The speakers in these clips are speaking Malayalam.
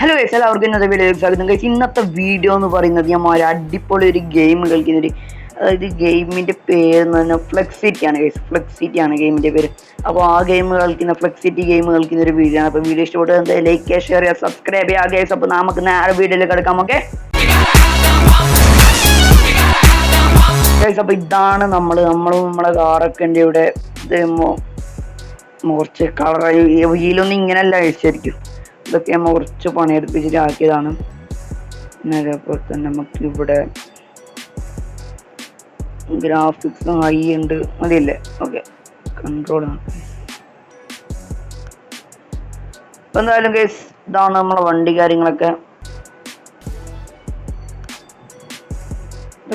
ഹലോ ഗൈസ് എല്ലാവർക്കും ഇന്നത്തെ വീഡിയോയിലേക്ക് സ്വാഗതം ഗൈസ് ഇന്നത്തെ വീഡിയോ എന്ന് പറയുന്നത് ഞാൻ ഒരു അടിപൊളി ഒരു ഗെയിം കളിക്കുന്ന ഒരു അതായത് ഗെയിമിന്റെ പേര് എന്ന് പറഞ്ഞാൽ ഫ്ലെക്സിറ്റി ആണ് ഗൈസ് ഫ്ലെക്സിറ്റി ആണ് ഗെയിമിന്റെ പേര് അപ്പോൾ ആ ഗെയിം കളിക്കുന്ന ഫ്ലെക്സിറ്റി ഗെയിം കളിക്കുന്ന ഒരു വീഡിയോ ആണ് അപ്പോൾ വീഡിയോ ഇഷ്ടപ്പെട്ടത് എന്താ ലൈക്ക് ഷെയർ ചെയ്യുക സബ്സ്ക്രൈബ് ചെയ്യുക ഗൈസ് അപ്പോൾ നമുക്ക് നേരെ വീഡിയോയിലേക്ക് കിടക്കാം ഓക്കെ ഗൈസ് അപ്പോൾ ഇതാണ് നമ്മൾ നമ്മൾ നമ്മളെ കാറൊക്കെ ഇവിടെ ഇത് കുറച്ച് കളർ വീലൊന്നും ഇങ്ങനെയല്ല ശരിക്കും ഇതൊക്കെ നമ്മൾ കുറച്ച് പണിയെടുപ്പിച്ചിട്ട് ആക്കിയതാണ്. പിന്നെ അതേപോലെ തന്നെ നമുക്ക് ഇവിടെ ഗ്രാഫിക്സ് ഹൈ ഉണ്ട്. മതിയല്ലേ? ഓക്കെ കൺട്രോൾ ഇപ്പൊ എന്തായാലും കേസ് ഇതാണ് നമ്മളെ വണ്ടി കാര്യങ്ങളൊക്കെ.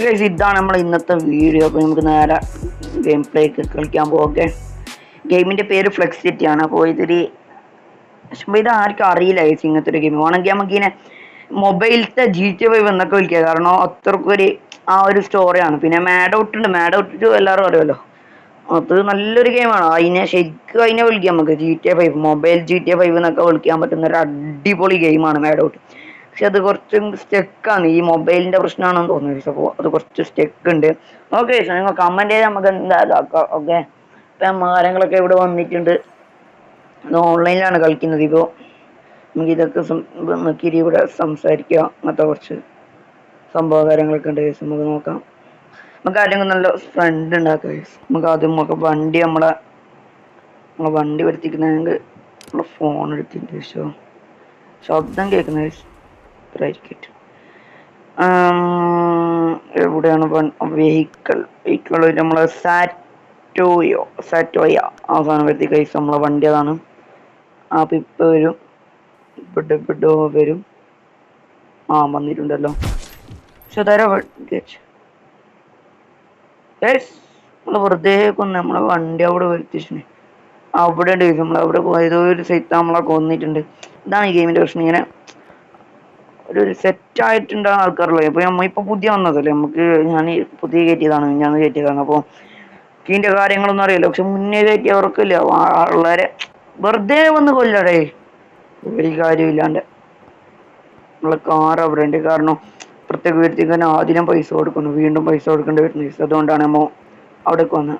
ഗൈസ് ഇതാണ് നമ്മളെ ഇന്നത്തെ വീഡിയോ അപ്പോൾ നമുക്ക് നേരെ ഗെയിം പ്ലേക്ക് കളിക്കാൻ പോകെ ഗെയിമിന്റെ പേര് ഫ്ലെക്സിറ്റി ആണ്. അപ്പോൾ ഇതൊരു പക്ഷേ ഇത് ആർക്കും അറിയില്ല ഗൈസ് ഇങ്ങനത്തെ ഒരു ഗെയിം വേണമെങ്കിൽ നമുക്ക് ഇങ്ങനെ മൊബൈലത്തെ ജി ടി വൈ എന്നൊക്കെ വിളിക്കുക കാരണം അത്രക്കൊരു ആ ഒരു സ്റ്റോറിയാണ് പിന്നെ മാഡ് ഔട്ട് ഉണ്ട്. മാഡ് ഔട്ട് എല്ലാവരും അറിയുമല്ലോ അത് നല്ലൊരു ഗെയിമാണ് അതിനെ ശരിക്കും അതിനെ വിളിക്കാം നമുക്ക്. G T A five mobile G T A five എന്നൊക്കെ വിളിക്കാൻ പറ്റുന്ന ഒരു അടിപൊളി ഗെയിമാണ് മാഡ് ഔട്ട് പക്ഷെ അത് കുറച്ച് സ്റ്റെക്കാണ് ഈ മൊബൈലിന്റെ പ്രശ്നമാണെന്ന് തോന്നുന്നു. അപ്പോൾ അത് കുറച്ച് സ്റ്റെക്ക് ഉണ്ട്. ഓക്കെ നിങ്ങൾ കമന്റ് ചെയ്താൽ നമുക്ക് എന്തായാലും ഓക്കെ ഇപ്പം മാരങ്ങളൊക്കെ ഇവിടെ വന്നിട്ടുണ്ട്. ഓൺലൈനിലാണ് കളിക്കുന്നത്. ഇപ്പോൾ നമുക്ക് ഇതൊക്കെ നോക്കിയിട്ട് ഇവിടെ സംസാരിക്കുക അങ്ങനത്തെ കുറച്ച് സംഭവ കാര്യങ്ങളൊക്കെ ഉണ്ട് കേസ് നമുക്ക് നോക്കാം. നമുക്ക് ആരെങ്കിലും നല്ല ഫ്രണ്ട് ഉണ്ടാക്കാം കേസ് നമുക്ക് ആദ്യം നമുക്ക് വണ്ടി നമ്മളെ നമ്മളെ വണ്ടി വരുത്തിക്കുന്നതിന് നമ്മളെ ഫോൺ എടുത്തിട്ട് ശേഷം ശബ്ദം കേൾക്കുന്ന ആയിരിക്കട്ടെ എവിടെയാണ് വെഹിക്കിൾ വെഹിക്കിൾ നമ്മളെ സാറ്റോയോ സാറ്റോയ സാധനം വരുത്തി കൈസ് നമ്മളെ വണ്ടി അതാണ്. ആ പിപ്പ വരും. ഇവിടെ വരും. ആ വന്നിട്ടുണ്ടല്ലോ. നമ്മൾ വെറുതെ കൊന്ന് നമ്മളെ വണ്ടി അവിടെ വരുത്തിച്ചു അവിടെ ഉണ്ട്. നമ്മൾ അവിടെ ഏതോ ഒരു സെറ്റ് നമ്മളെ കൊന്നിട്ടുണ്ട്. ഇതാണ് ഈ ഗെയിമിന്റെ പ്രശ്നം. ഇങ്ങനെ ഒരു സെറ്റ് ആയിട്ടുണ്ടാകുന്ന ആൾക്കാരുള്ളത് ഇപ്പൊ നമ്മ ഇപ്പൊ പുതിയ വന്നതല്ലേ? നമുക്ക് ഞാൻ പുതിയ കയറ്റിയതാണ് ഞാൻ കയറ്റിയതാണ്. അപ്പോൾ ഇതിന്റെ കാര്യങ്ങളൊന്നും അറിയില്ല. പക്ഷെ മുന്നേ കയറ്റിയവർക്കില്ല വളരെ വെറുതെ വന്ന് കൊല്ലടേ. ഒരു കാര്യം ഇല്ലാണ്ട്. നമ്മളെ കാർ അവിടെ കാരണം പ്രത്യേക വീട്ടിലേക്ക് ആദ്യം പൈസ കൊടുക്കുന്നു. വീണ്ടും പൈസ കൊടുക്കേണ്ടി വരുന്നു അതുകൊണ്ടാണ് അമ്മോ അവിടെ വന്ന്.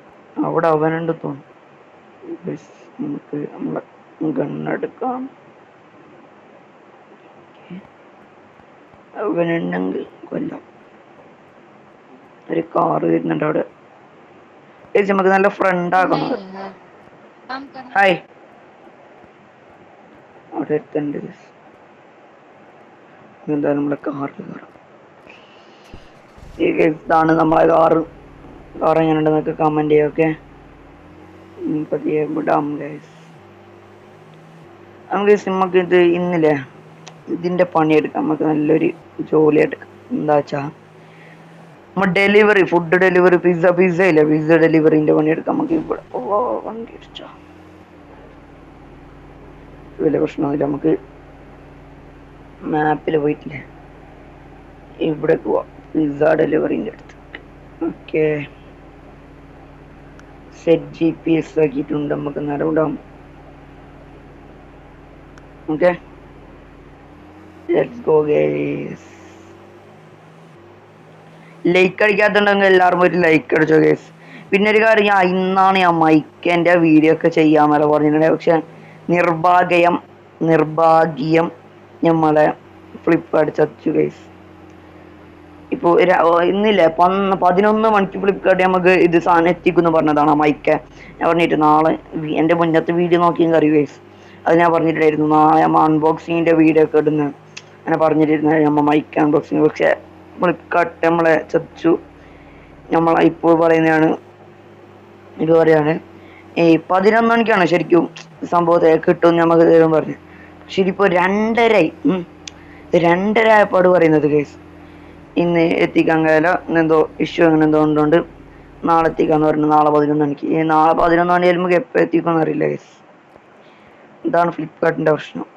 അവിടെ അവനുണ്ട് തോന്നുന്നു. നമുക്ക് നമ്മളെ ഗണ്ണെടുക്കാം അവനുണ്ടെങ്കിൽ കൊല്ലം. ഒരു കാറ് വരുന്നുണ്ട് അവിടെ. ചേച്ചി നമുക്ക് നല്ല ഫ്രണ്ട് ആക്കണം. ഹായ് അവിടെ എത്തണ്ട് എന്തായാലും നമ്മളെ കാറിൽ കയറാം ഈ ഇതാണ് നമ്മളെ കാറ് കാർ എങ്ങനെയുണ്ടെന്നൊക്കെ കമന്റ് ചെയ്യാം ഓക്കെ പതിയെ വിടാം ഗൈസ് നമുക്ക് നമുക്ക് ഇത് ഇന്നില്ലേ? ഇതിന്റെ പണിയെടുക്കാം നമുക്ക് നല്ലൊരു ജോലി എടുക്കാം എന്താ വെച്ചാ നമ്മ delivery food delivery pizza pizza ഇല്ലേ? പിസ്സ ഡെലിവറിന്റെ പണിയെടുക്കാം നമുക്ക് ഇവിടെ ഓ വണ്ടി ഇടിച്ചോ? വലിയ പ്രശ്നമൊന്നുമില്ല. നമുക്ക് മാപ്പിൽ പോയിട്ടില്ലേ? ഇവിടെ പോവാം. പിസ്സ ഡെലിവറിന്റെ അടുത്ത്. Okay set G P S ആക്കിയിട്ടുണ്ട്. നമുക്ക് നേരം വിടാം ഓക്കെ ലൈക്ക് അടിക്കാത്തുണ്ടെങ്കിൽ എല്ലാവരും ഒരു ലൈക്ക് അടിച്ചോ ഗേസ് പിന്നെ ഒരു കാര്യം ഇന്നാണ് ഞാൻ മൈക്കേന്റെ വീഡിയോ ഒക്കെ ചെയ്യാമെന്നല്ല പറഞ്ഞിട്ടുണ്ട് പക്ഷെ നിർഭാഗ്യം നിർഭാഗ്യം നമ്മളെ ഫ്ലിപ്കാർട്ട് ചച്ചു ഗൈസ് ഇപ്പൊ ഇന്നില്ലേ? പന്ന് പതിനൊന്ന് മണിക്ക് ഫ്ലിപ്കാർട്ട് നമുക്ക് ഇത് സാധനം എത്തിക്കുന്നു പറഞ്ഞതാണ് മൈക്ക്. ഞാൻ പറഞ്ഞിട്ട് നാളെ എന്റെ മുന്നത്തെ വീഡിയോ നോക്കിയും കറി ഗൈസ് അത് ഞാൻ പറഞ്ഞിട്ടുണ്ടായിരുന്നു നാളെ നമ്മൾ അൺബോക്സിങ്ങിന്റെ വീഡിയോ ഒക്കെ ഇടുന്നു. അങ്ങനെ പറഞ്ഞിട്ടിരുന്ന നമ്മൾ മൈക്ക് അൺബോക്സിങ് പക്ഷെ ഫ്ലിപ്കാർട്ട് നമ്മളെ ചച്ചു നമ്മളെ ഇപ്പോൾ പറയുന്നതാണ് ഇത് പറയാണ് ഈ പതിനൊന്ന് മണിക്കാണ് ശരിക്കും സംഭവത്തെ കിട്ടും നമുക്ക് തരും പറഞ്ഞു. പക്ഷെ ഇതിപ്പോൾ രണ്ടരയായി. രണ്ടര ആയപ്പാട് പറയുന്നത് കേസ് ഇന്ന് എത്തിക്കാൻ കഴിയില്ല. എന്തോ ഇഷ്യൂ അങ്ങനെ എന്തോ ഉണ്ടോണ്ട് നാളെ എത്തിക്കാന്ന് പറഞ്ഞു നാളെ പതിനൊന്ന് മണിക്ക്. ഈ നാളെ പതിനൊന്ന് മണി വരുമ്പോൾ എപ്പോൾ എത്തിക്കുമെന്ന് അറിയില്ല കേസ് ഇതാണ് ഫ്ലിപ്കാർട്ടിന്റെ പ്രശ്നം.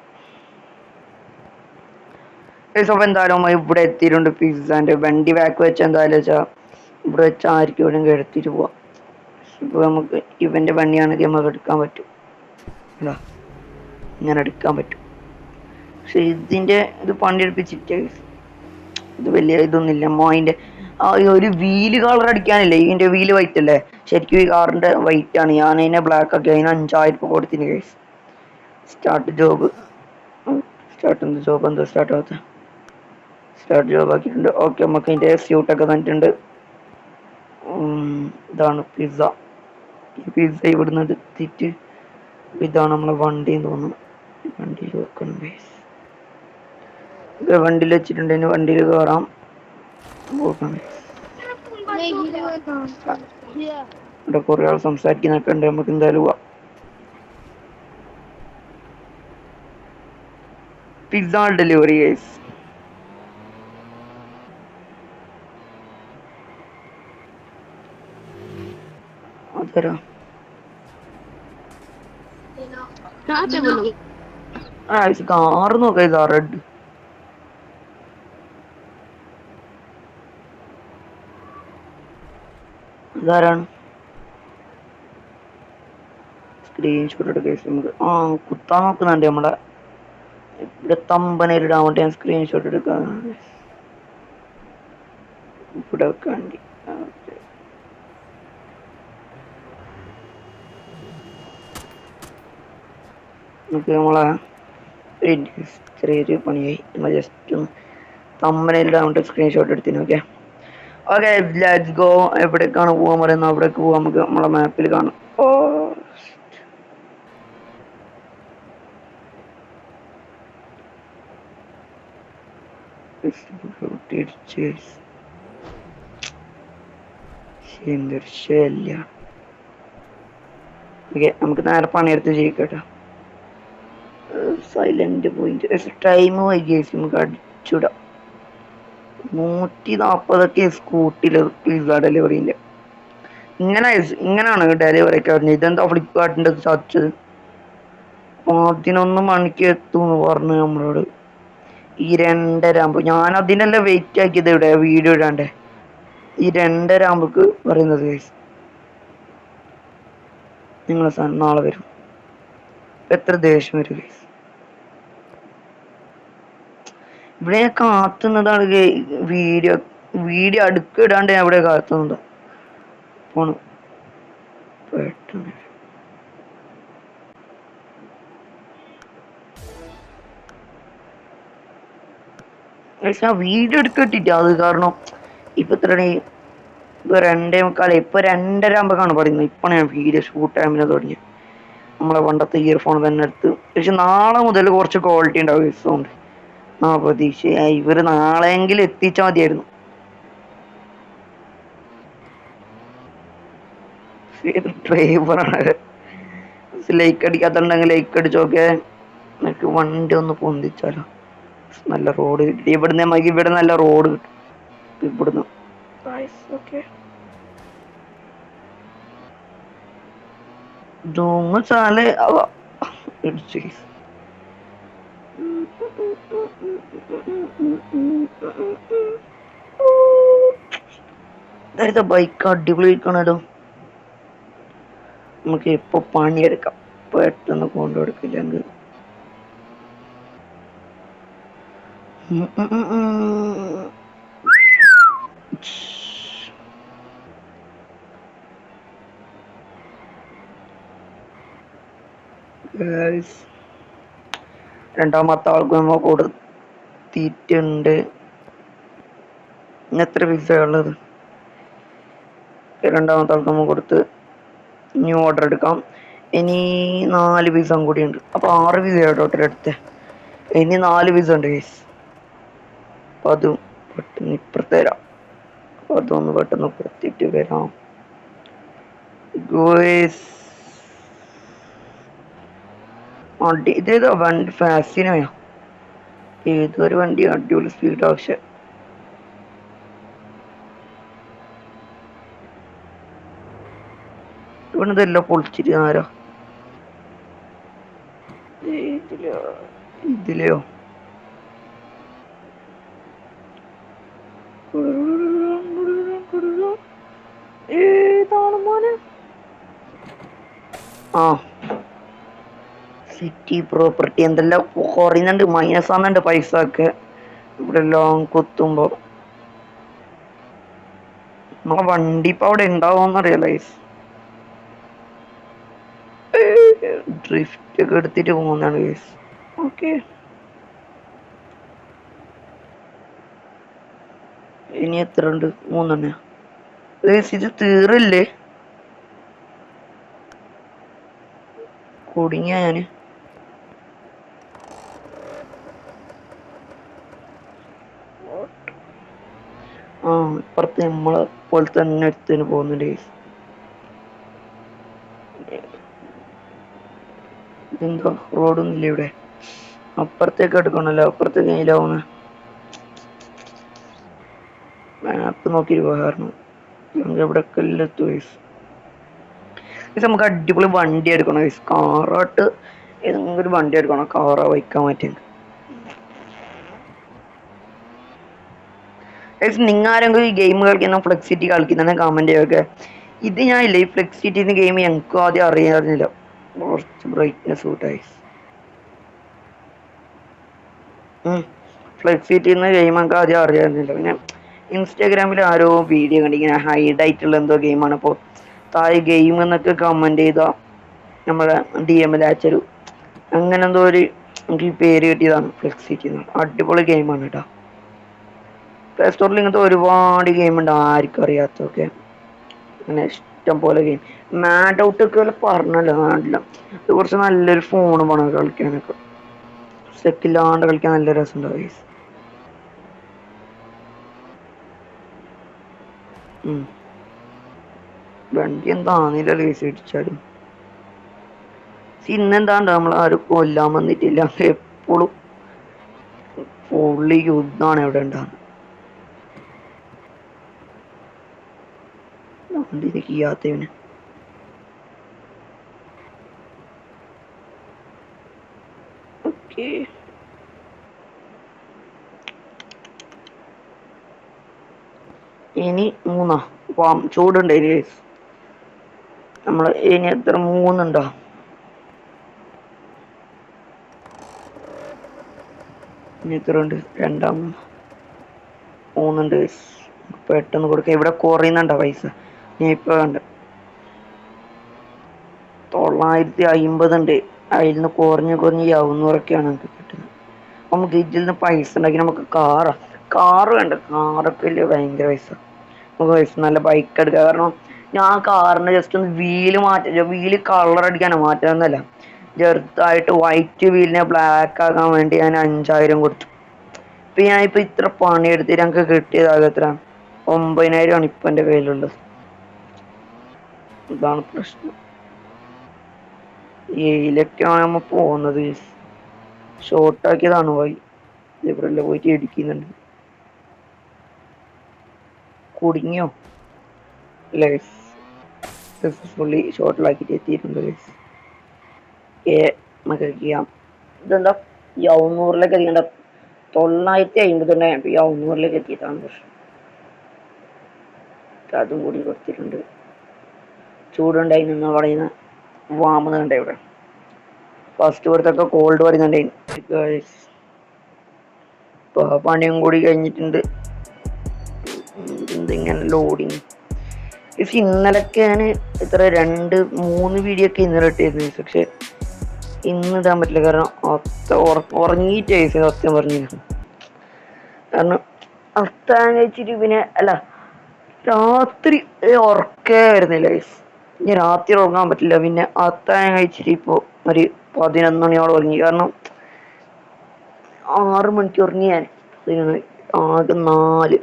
കേസ് അപ്പോൾ എന്തായാലും ഇവിടെ എത്തിയിട്ടുണ്ട്. പിസ്സാന്റെ വണ്ടി ബാക്ക് വെച്ച് എന്തായാലും വെച്ചാൽ ഇവിടെ വെച്ച് ആർക്കും എവിടെയും എടുത്തിട്ട് പോവാം. ഇപ്പോൾ നമുക്ക് ഇവന്റെ വണ്ടിയാണെങ്കിൽ നമുക്ക് എടുക്കാൻ പറ്റും. അല്ല ഇങ്ങനെ എടുക്കാൻ പറ്റും. പക്ഷെ ഇതിന്റെ ഇത് പണിയെടുപ്പിച്ചിട്ട് ഇത് വലിയ ഇതൊന്നുമില്ല. മോയിന്റെ ആ ഒരു വീൽ കളർ അടിക്കാനില്ലേ? ഇതിന്റെ വീൽ വൈറ്റ് അല്ലേ? ശരിക്കും ഈ കാറിന്റെ വൈറ്റ് ആണ്. ഞാൻ അതിനെ ബ്ലാക്ക് ആക്കി. അതിന് അഞ്ചായിരം രൂപ കൊടുത്തിന് കേസ് സ്റ്റാർട്ട് ജോബ് സ്റ്റാർട്ട് എന്ത് ജോബ് എന്തോ സ്റ്റാർട്ട് ആവാത്ത. സ്റ്റാർട്ട് ജോബ് ആക്കിയിട്ടുണ്ട്. ഓക്കെ നമുക്ക് അതിന്റെ സ്യൂട്ടൊക്കെ തന്നിട്ടുണ്ട്. ഇതാണ് പിസ്സ ഈ പിസ്സ ഇവിടുന്ന് എടുത്തിട്ട് ഇതാണ് നമ്മളെ വണ്ടി എന്ന് തോന്നുന്നു. വണ്ടിയിൽ വെക്കണം ബേസ് വണ്ടിയിൽ വെച്ചിട്ടുണ്ട്. ഇനി വണ്ടിയിൽ കയറാം. ഇവിടെ കുറെ ആൾ സംസാരിക്കുന്നൊക്കെ ഉണ്ട്. നമുക്ക് എന്തായാലും പോവാം. പിസ്സ ഡെലിവറി ഗൈസ് അതരാ ആ കാറ് നോക്കാം ഇതാ റെഡ് ഇതാരാണ്? സ്ക്രീൻഷോട്ട് എടുക്കുക നമുക്ക്. ആ കുത്താൻ നോക്കുന്നുണ്ട് നമ്മളെ. ഇവിടെ തമ്പനയിലിടാൻ വേണ്ടി ഞാൻ സ്ക്രീൻഷോട്ട് എടുക്കാൻ ഇവിടെ വെക്കാണ്ടി നമുക്ക് നമ്മളെ ചെറിയൊരു പണിയായി. നമ്മൾ ജസ്റ്റ് ഒന്ന് വേണ്ടി സ്ക്രീൻഷോട്ട് എടുത്തിന് ഓക്കെ ഓക്കെ ലെറ്റ്സ് ഗോ എവിടേക്കാണ് പോകാൻ പറയുന്നത്? അവിടേക്ക് പോകാൻ നമുക്ക് നമ്മളെ മാപ്പിൽ കാണാം. ഓ നമുക്ക് നേരെ പണിയെടുത്ത് ചെയ്യിക്കട്ടോ സൈലന്റ് പോയിന്റ് ടൈം വൈകിയ സിം കാർഡ് അടിച്ചുവിടാം. നൂറ്റി നാൽപ്പതൊക്കെ സ്കൂട്ടിയിൽ പിസ്സ ഡെലിവറിന്റെ ഇങ്ങനെ ഇങ്ങനെയാണ് ഡെലിവറി ഒക്കെ വരുന്നത്. ഇതെന്താ ഫ്ലിപ്പ്കാർട്ടിന്റെ സാധിച്ചത് പതിനൊന്ന് മണിക്ക് എത്തും പറഞ്ഞു നമ്മളോട്. ഈ രണ്ടര ആകുമ്പോൾ ഞാൻ അതിനെല്ലാം വെയിറ്റ് ആക്കിയത് ഇവിടെ വീഡിയോ ഇടാണ്ട്. ഈ രണ്ടര ആകുമ്പോക്ക് പറയുന്നത് ഗൈസ് നിങ്ങളെ സാധനം നാളെ വരും. എത്ര ദേഷ്യം വരും ഗൈസ് ഇവിടെ ഞാൻ കാത്തുന്നതാണ് വീഡിയോ. വീഡിയോ അടുക്കിടാണ്ട് ഞാൻ ഇവിടെ കാത്തുന്നത്. പോണു. പെട്ടെന്ന്. ആ വീഡിയോ എടുക്കിട്ടില്ല. അത് കാരണം ഇപ്പൊ എത്ര ഇപ്പൊ രണ്ടേ മുക്കാല. ഇപ്പൊ രണ്ടര ആകുമ്പോഴാണ് പറയുന്നത്. ഇപ്പൊ ഞാൻ വീഡിയോ ഷൂട്ട് ടൈമിനെ തുടങ്ങി നമ്മളെ പണ്ടത്തെ ഇയർഫോൺ തന്നെ എടുത്ത്. പക്ഷെ നാളെ മുതൽ കുറച്ച് ക്വാളിറ്റി ഉണ്ടാവും. സൗണ്ട് ആ പ്രതീക്ഷയായി ഇവർ നാളെയെങ്കിലും എത്തിച്ചാൽ മതിയായിരുന്നു. ഡ്രൈവറാണ് ലൈക്ക് അടിക്കാത്തുണ്ടെങ്കിൽ ലൈക്ക് അടിച്ചോക്കെ എനിക്ക് വണ്ടി ഒന്ന് പൊന്തിച്ചാലോ. നല്ല റോഡ് കിട്ടി. ഇവിടുന്ന് നമുക്ക് ഇവിടെ നല്ല റോഡ് കിട്ടും. ഇവിടുന്ന്. ഓക്കെ ദൂങ്ങ ചാൽ. ഇടിച്ചു. ഇതായത് ബൈക്ക് അടിപൊളിക്കണല്ലോ നമുക്ക് ഇപ്പൊ പണിയെടുക്കാം. പെട്ടെന്ന് കൊണ്ടുകൊടുക്കില്ലെങ്കിൽ. Guys, രണ്ടാമത്തെ ആൾക്ക് നമ്മ കൊടുത്തിട്ടുണ്ട്. ഇന്ന് എത്ര പിസ്സ ഉള്ളത്? രണ്ടാമത്തെ ആൾക്ക് നമ്മൾ കൊടുത്ത് ഇനി ഓർഡർ എടുക്കാം. ഇനി നാല് പിസ കൂടി ഉണ്ട്. അപ്പൊ ആറ് പിസ ടോട്ടൽ എടുത്തേ. ഇനി നാല് പിസ ഉണ്ട് കേസ് അപ്പോൾ അതും പെട്ടെന്ന് ഇപ്പുറത്ത് തരാം അപ്പൊ അതൊന്ന് പെട്ടെന്ന് കൊടുത്തിട്ട് വരാം. ഗോയ്സ് വണ്ടി ഇതേതോ വണ്ടി ഫാസിനോയോ ഒരു വണ്ടി അടിപൊളി സ്പീഡ് പക്ഷെ. ഇവണിതെല്ലാം പൊളിച്ചിരിക്കുന്ന ആരോ? ഇതിലോ? ഇതിലെയോ ഏതാണ് മോനെ? ആ. സിറ്റി പ്രോപ്പർട്ടി എന്തെല്ലാം കുറയുന്നുണ്ട് മൈനസ് ആകുന്നുണ്ട് പൈസ ഒക്കെ ഇവിടെ ലോങ് കുത്തുമ്പോ. നമ്മളെ വണ്ടി ഇപ്പൊ അവിടെ ഉണ്ടാവുമെന്ന് റിയലൈസ് ഡ്രിഫ്റ്റ് ഒക്കെ എടുത്തിട്ട് പോകുന്നതാണ് ഗൈസ് ഓക്കെ ഇനി എത്ര ഉണ്ട്? മൂന്നെണ്ണ. ഇത് തീറില്ലേ? കുടുങ്ങിയ ഞാൻ ആ ഇപ്പുറത്ത് നമ്മളെ പോലെ തന്നെ എടുത്തിന് പോകുന്നുണ്ട് guys. ഇതെന്താ റോഡൊന്നും ഇല്ല ഇവിടെ അപ്പുറത്തേക്ക് എടുക്കണല്ലോ അപ്പുറത്തേക്ക് നീലാവുന്ന മാപ്പ് നോക്കി കാരണം നമുക്ക് എവിടെയൊക്കെ എത്തും. നമുക്ക് അടിപൊളി വണ്ടി എടുക്കണം. കാറായിട്ട് ഏതെങ്കിലും ഒരു വണ്ടി എടുക്കണം കാറോ വയ്ക്കാൻ പറ്റും നിങ്ങൾ ആരെങ്കിലും ഈ ഗെയിം കളിക്കുന്ന ഫ്ലെക്സിറ്റി കളിക്കുന്ന കമന്റ് ചെയ്യൊക്കെ ഇത് ഞാൻ ഇല്ല ഈ ഫ്ലെക്സിറ്റി എന്ന ഗെയിം ഞങ്ങൾക്കും ആദ്യം അറിയാറില്ല കുറച്ച് ബ്രൈറ്റ്നെസ് കൂട്ടായി ഫ്ലെക്സിറ്റി എന്ന ഗെയിം ഞങ്ങൾക്ക് ആദ്യം അറിയാറില്ല പിന്നെ ഇൻസ്റ്റാഗ്രാമിൽ ആരോ വീഡിയോ കണ്ടിങ്ങനെ ഹൈഡ് ആയിട്ടുള്ള എന്തോ ഗെയിമാണ് അപ്പോൾ താഴെ ഗെയിം എന്നൊക്കെ കമന്റ് ചെയ്ത നമ്മുടെ ഡി എമ്മിൽ അയച്ചൊരു അങ്ങനെ എന്തോ ഒരു എനിക്ക് പേര് കിട്ടിയതാണ് ഫ്ലെക്സിറ്റി അടിപൊളി ഗെയിമാണ് കേട്ടോ പ്ലേ സ്റ്റോറിൽ ഇങ്ങനത്തെ ഒരുപാട് ഗെയിം ഉണ്ട് ആർക്കും അറിയാത്തൊക്കെ അങ്ങനെ ഇഷ്ടം പോലെ ഗെയിം മാഡ് ഔട്ട് ഒക്കെ വല്ല പറഞ്ഞല്ലോ നാട്ടില്ല കുറച്ച് നല്ലൊരു ഫോൺ വേണം കളിക്കാനൊക്കെ. സ്റ്റെക്കില്ലാണ്ട് കളിക്കാൻ നല്ല രസമുണ്ട് വൈസ്. വണ്ടി എന്താന്നില്ല റേസ് ഇടിച്ചാലും? ഇന്നെന്താണ്ട് നമ്മൾ ആരും കൊല്ലാൻ വന്നിട്ടില്ല. എപ്പോഴും ഫുള്ളി യുദ്ധമാണ് ഇവിടെ ഉണ്ടാകുന്നത് വണ്ടി ചെയ്യാത്തവന് ഓക്കെ ഇനി മൂന്നാ. വാം ചൂടുണ്ട് ഇനി. നമ്മൾ ഇനി എത്ര മൂന്നുണ്ടോ? ഇനി എത്ര ഉണ്ട്? രണ്ടാം മൂന്നുണ്ട്. പെട്ടെന്ന് കൊടുക്കുക ഇവിടെ കുറയുന്നുണ്ടോ പൈസ? ഞാൻ ഇപ്പൊ കണ്ട്. തൊള്ളായിരത്തി അയിമ്പത് ഉണ്ട് അതിൽ നിന്ന് കുറഞ്ഞ് കുറഞ്ഞ് യൗന്നൂറൊക്കെയാണ് നമുക്ക് കിട്ടുന്നത്. നമുക്ക് ഇതിൽ നിന്ന് പൈസ ഉണ്ടാക്കി നമുക്ക് കാറാ കാറ് വേണ്ട. കാറൊക്കെ വലിയ ഭയങ്കര പൈസ. നമുക്ക് പൈസ നല്ല ബൈക്ക് എടുക്കാം. കാരണം ഞാൻ കാറിന് ജസ്റ്റ് ഒന്ന് വീൽ മാറ്റാ വീൽ കളർ അടിക്കാനോ മാറ്റാന്നല്ല ചെറുതായിട്ട് വൈറ്റ് വീലിനെ ബ്ലാക്ക് ആക്കാൻ വേണ്ടി ഞാൻ അഞ്ചായിരം കൊടുത്തു. ഇപ്പൊ ഞാൻ ഇപ്പൊ ഇത്ര പണിയെടുത്തിട്ട് ഞങ്ങൾക്ക് കിട്ടിയതാകെ എത്ര ഒമ്പതിനായിരമാണ് ഇപ്പൊ എന്റെ കയ്യിലുള്ളത്. ഇതാണ് പ്രശ്നം. ഏഴിലൊക്കെയാണ് നമ്മ പോകുന്നത് ഷോർട്ടാക്കിയതാണ് പോയി ഇവിടെ പോയിട്ട് ഇടിക്കുന്നുണ്ട്. കുടുങ്ങിയോ? ലൈസ് സക്സസ്ഫുള്ളി ഷോർട്ടിലാക്കിയിട്ട് എത്തിയിട്ടുണ്ട് ലൈസ് ഏ നമുക്ക് ചെയ്യാം ഇതെന്താ? യൗന്നൂറിലേക്ക് എത്തിക്കേണ്ട തൊള്ളായിരത്തി അയിമ്പത് തന്നെ. ഈ യൗന്നൂറിലേക്ക് എത്തിയിട്ടാണ് പ്രശ്നം. അതും കൂടി കൊടുത്തിട്ടുണ്ട്. ചൂടുണ്ടായി നിന്ന് പറയുന്ന വാമുന്നുണ്ട് ഇവിടെ. ഫസ്റ്റ് കൊടുത്തൊക്കെ കോൾഡ് പറയുന്നുണ്ടായി പണിയും കൂടി കഴിഞ്ഞിട്ടുണ്ട്. എന്തിങ്ങനെ ലോഡിങ് ഇഫ് ഇന്നലൊക്കെയാണ് ഇത്ര രണ്ട് മൂന്ന് വീഡിയോ ഒക്കെ ഇന്നലെ ഇട്ടിരുന്നു പക്ഷെ ഇന്ന് ഇടാൻ പറ്റില്ല. കാരണം ഒത്ത ഉറങ്ങിയിട്ട് സത്യം പറഞ്ഞു. കാരണം അത്താൻ കഴിച്ചിട്ട് പിന്നെ അല്ല രാത്രി ഉറക്കേ വരുന്നില്ല guys. ഇനി രാത്രി ഉറങ്ങാൻ പറ്റില്ല. പിന്നെ അത്താഴം കഴിച്ചിട്ട് ഇപ്പോൾ ഒരു പതിനൊന്ന് മണിയോളം ഉറങ്ങി. കാരണം ആറ് മണിക്ക് ഉറങ്ങി ഞാൻ. ആകെ നാല്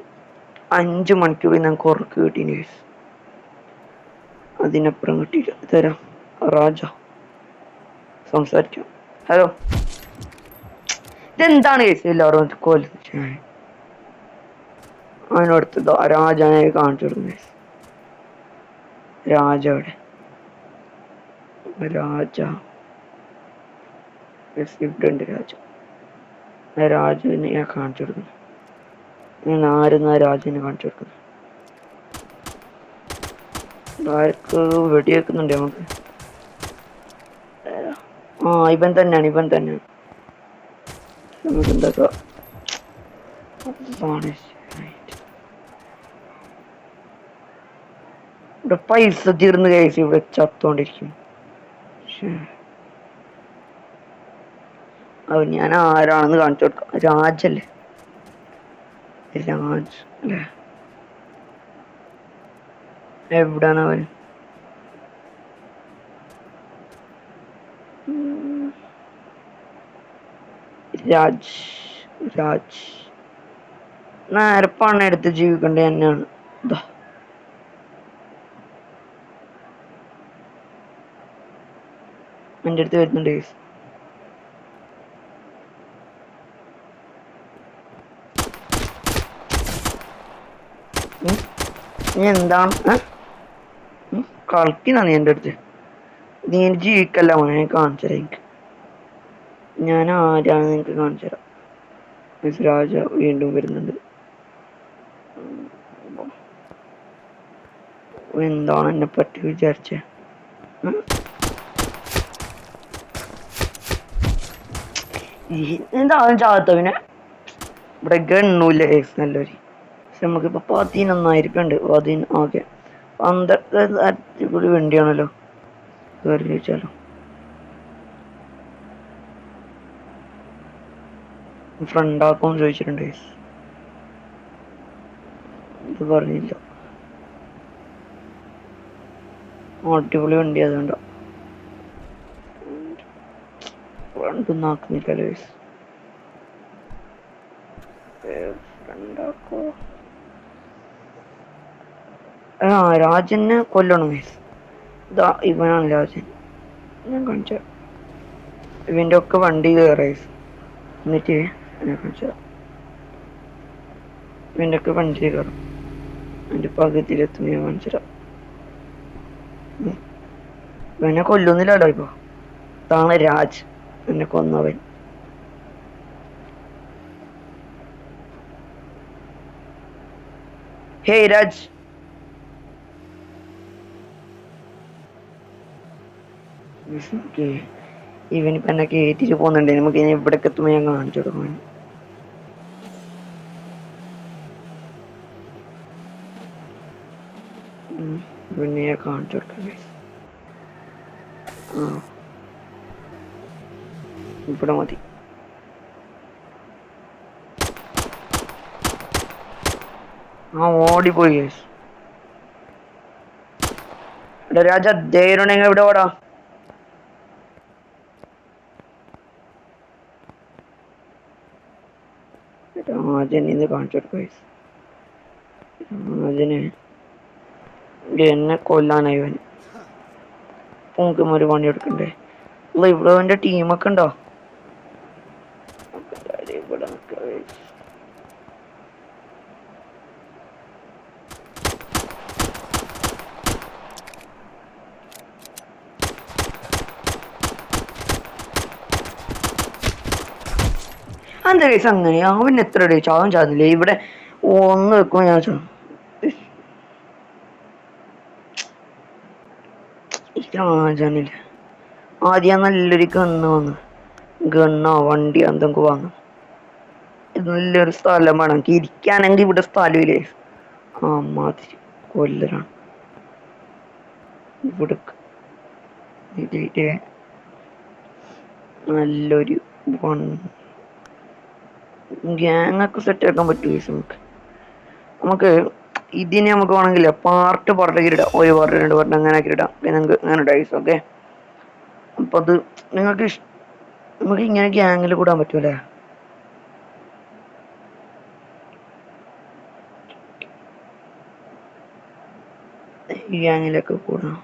അഞ്ച് മണിക്കൂർ ഞങ്ങൾക്ക് ഉറക്കം കിട്ടി ന്യൂസ് അതിനപ്പുറം കിട്ടിയില്ല. തരാം രാജ. സംസാരിക്കാം. ഹലോ ഇതെന്താണ് കേസ് എല്ലാവരും കൊല്ലം. അതിനടുത്ത് രാജാനായി രാജാനെ കാണിച്ചു guys. രാജ. അവിടെ രാജ ഉണ്ട് രാജ. രാജുവിനെ ഞാൻ കാണിച്ചു കൊടുക്കുന്നു. ഞാൻ ആ രാജുവിനെ കാണിച്ചു കൊടുക്കുന്നു ആർക്ക് വെടിവെക്കുന്നുണ്ട് നമുക്ക്? ആ ഇവൻ തന്നെയാണ് ഇവൻ തന്നെയാണ്. നമുക്ക് എന്താക്കാം? ഇവിടെ പൈസ തീർന്ന് കഴിച്ച് ഇവിടെ ചത്തോണ്ടിരിക്കും അവ ഞാൻ ആരാണെന്ന് കാണിച്ചു കൊടുക്കാം. രാജല്ലേ? രാജ് അല്ലേ? എവിടാണ് അവൻ. രാജ് രാജ്. നേരെ പണം എടുത്ത് ജീവിക്കേണ്ടത് തന്നെയാണ്. ദാ. എന്റെ അടുത്ത് വരുന്നുണ്ട് ഗൈസ്. നീ എന്താണ്. കളിക്കുന്ന നീ എന്റെ അടുത്ത്. നീ എനിക്ക് ജീവിക്കല്ല മോനെ ഞാൻ കാണിച്ചു എനിക്ക്. ഞാൻ ആരാണെന്ന് നിനക്ക് കാണിച്ചു മിസ് രാജ വീണ്ടും വരുന്നുണ്ട്. എന്താണ് എന്നെ പറ്റി വിചാരിച്ചേ? എന്താണ് ചാകത്തവനെ ഇവിടെ ഗണ്ണൂല്ല നല്ലൊരു. പക്ഷെ നമുക്കിപ്പോ ഉണ്ട് പതിന ഓക്കെ പന്ത്രണ്ട് അടിപൊളി വണ്ടിയാണല്ലോ. കയറി ചോദിച്ചാലോ. ഫ്രണ്ട് ആക്കും ചോദിച്ചിട്ടുണ്ട്. ഇത് പറഞ്ഞില്ല. അടിപൊളി വണ്ടി അതുകൊണ്ടോ. ഫ്രണ്ടൊന്നും me, guys. ആ രാജനെ കൊല്ലണം guys. ഇതാ ഇവനാണ് രാജൻ. ഞാൻ കാണിച്ച ഇവന്റെ ഒക്കെ വണ്ടി കയറി. എന്നിട്ട് ഞാൻ കാണിച്ച ഇവന്റെ ഒക്കെ വണ്ടി കയറും. എന്റെ പകുതിയിലെത്തും ഞാൻ കാണിച്ചുതരാം. ഇവനെ കൊല്ലുന്നില്ലല്ലോ ഇപ്പൊ. ഇതാണ് രാജ്. എന്നെ കൊന്നവൻ ഹേയ് രാജ്. ഇവനിപ്പ എന്നെ കയറ്റിട്ട് പോകുന്നുണ്ട്. നമുക്ക് ഇനി ഇവിടേക്ക് എത്തുമ്പോ ഞാൻ കാണിച്ചു കൊടുക്കാൻ പിന്നെ കാണിച്ചു കൊടുക്കാം. ആ ഇവിടെ മതി ആ ഓടിപ്പോയി രാജ ധൈര്യമുണ്ടെങ്കിൽ ഇവിടെ ഓടാ രാജൻ കാണിച്ചു കൊടുക്കും. രാജന് എന്നെ കൊല്ലാനായി ഇവൻ നമുക്ക് ഒരു പണി എടുക്കണ്ടേ ഇവിടെ ടീമൊക്കെ ഉണ്ടോ guys. എന്താ കേസ് അങ്ങനെ? അവൻ എത്ര ഡേ ചാവും ചാവുന്നില്ലേ? ഇവിടെ ഒന്ന് വെക്കുമ്പോ ഞാൻ ചാവും. രാജാനില്ല ആദ്യം നല്ലൊരു ഗണ്ണ് വന്നു. ഗണ്ണോ വണ്ടി എന്തെങ്കിലും വാങ്ങും നല്ലൊരു സ്ഥലം വേണം. എനിക്ക് ഇരിക്കാനെങ്കിൽ ഇവിടെ സ്ഥലമില്ലേ? ആ മാതിരി കൊല്ലരാണ് ഇവിടെ നല്ലൊരു ഗ്യാങ് ഒക്കെ സെറ്റ് ആക്കാൻ പറ്റുമോ നമുക്ക്. നമുക്ക് ഇതിനെ നമുക്ക് വേണമെങ്കിൽ പാർട്ട് പാർട്ടാക്കി ഇടാം. ഒരു പാർട്ട് രണ്ട് പാർട്ട് അങ്ങനെ ആക്കി ഇടാം. പിന്നെ നിങ്ങൾക്ക് അങ്ങനെ ഡൈസ് ഓക്കെ അപ്പൊ അത് നിങ്ങൾക്ക് നമുക്ക് ഇങ്ങനെ ഗ്യാങ്ങിൽ കൂടാൻ പറ്റൂലേ? ഈ ഗ്യാങ്ങിലൊക്കെ കൂടണം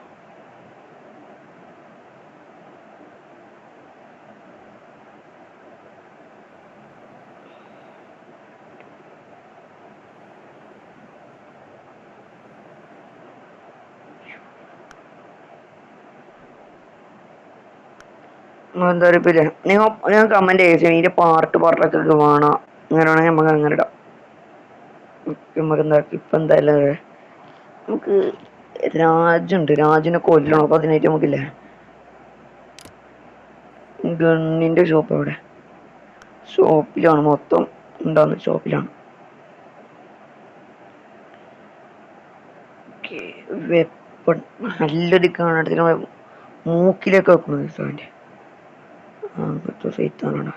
എന്താ പറയുക നിങ്ങൾ കമന്റ് ചെയ്തു ഇതിന്റെ പാർട്ട് പാർട്ടൊക്കെ വേണോ. അങ്ങനെ വേണമെങ്കിൽ നമുക്ക് അങ്ങനെ ഇടാം. നമുക്ക് എന്താ ഇപ്പൊ എന്തായാലും നമുക്ക് രാജുണ്ട്. രാജിനെ കൊല്ലണം അപ്പൊ അതിനായിട്ട് നമുക്കില്ലേ? ഗണ്ണിന്റെ ഷോപ്പ് എവിടെ ഷോപ്പിലാണ്. മൊത്തം ഉണ്ടാവുന്ന ഷോപ്പിലാണ്. വെപ്പൺ. നല്ലൊരു കാണാൻ മൂക്കിലേക്ക് വെക്കുന്നത് സാറിന്റെ അങ്ങനത്തെ സൈത്താനാണ്